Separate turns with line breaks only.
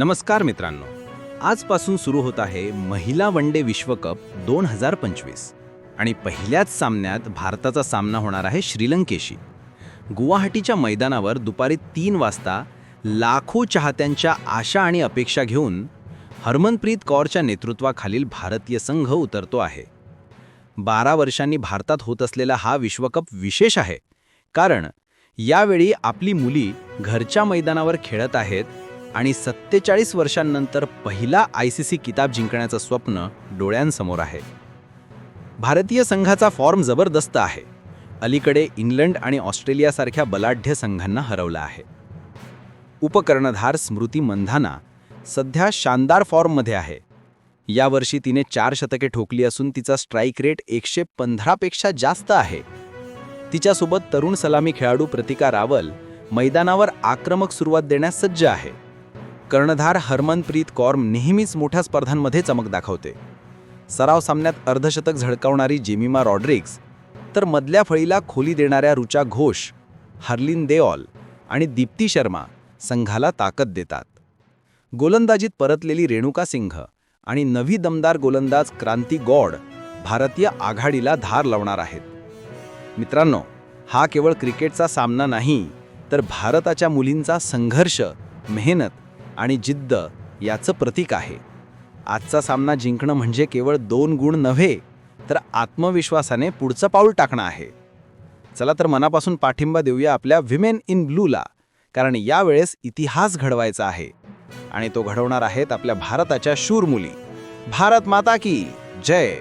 नमस्कार मित्रांनो. आजपासून सुरू होत आहे महिला वन डे विश्वकप दोन हजार पंचवीस. आणि पहिल्याच सामन्यात भारताचा सामना होणार आहे श्रीलंकेशी. गुवाहाटीच्या मैदानावर दुपारी तीन वाजता लाखो चाहत्यांच्या आशा आणि अपेक्षा घेऊन हरमनप्रीत कौरच्या नेतृत्वाखालील भारतीय संघ उतरतो आहे. बारा वर्षांनी भारतात होत असलेला हा विश्वकप विशेष आहे. कारण यावेळी आपली मुली घरच्या मैदानावर खेळत आहेत आणि सत्तेचाळीस वर्षांनंतर पहिला आय सी सी किताब जिंकण्याचं स्वप्न डोळ्यांसमोर आहे. भारतीय संघाचा फॉर्म जबरदस्त आहे. अलीकडे इंग्लंड आणि ऑस्ट्रेलियासारख्या बलाढ्य संघांना हरवलं आहे. उपकर्णधार स्मृती मंधाना सध्या शानदार फॉर्ममध्ये आहे. यावर्षी तिने चार शतके ठोकली असून तिचा स्ट्राईक रेट एकशे पंधरापेक्षा जास्त आहे. तिच्यासोबत तरुण सलामी खेळाडू प्रतिका रावल मैदानावर आक्रमक सुरुवात देण्यास सज्ज आहे. कर्णधार हरमनप्रीत कौर नेहमीच मोठ्या स्पर्धांमध्ये चमक दाखवते. सराव सामन्यात अर्धशतक झळकावणारी जेमिमा रॉड्रिक्स तर मधल्या फळीला खोली देणाऱ्या रुचा घोष हर्लिन देऑल आणि दीप्ती शर्मा संघाला ताकद देतात. गोलंदाजीत परतलेली रेणुका सिंह आणि नवी दमदार गोलंदाज क्रांती गौड भारतीय आघाडीला धार लावणार आहेत. मित्रांनो हा केवळ क्रिकेटचा सामना नाही तर भारताच्या मुलींचा संघर्ष मेहनत आणि जिद्द याचं प्रतीक आहे. आजचा सामना जिंकणं म्हणजे केवळ दोन गुण नव्हे तर आत्मविश्वासाने पुढचं पाऊल टाकणं आहे. चला तर मनापासून पाठिंबा देऊया आपल्या विमेन इन ब्लूला कारण यावेळेस इतिहास घडवायचा आहे. आणि तो घडवणार आहेत आपल्या भारताच्या शूर मुली भारत माता की जय!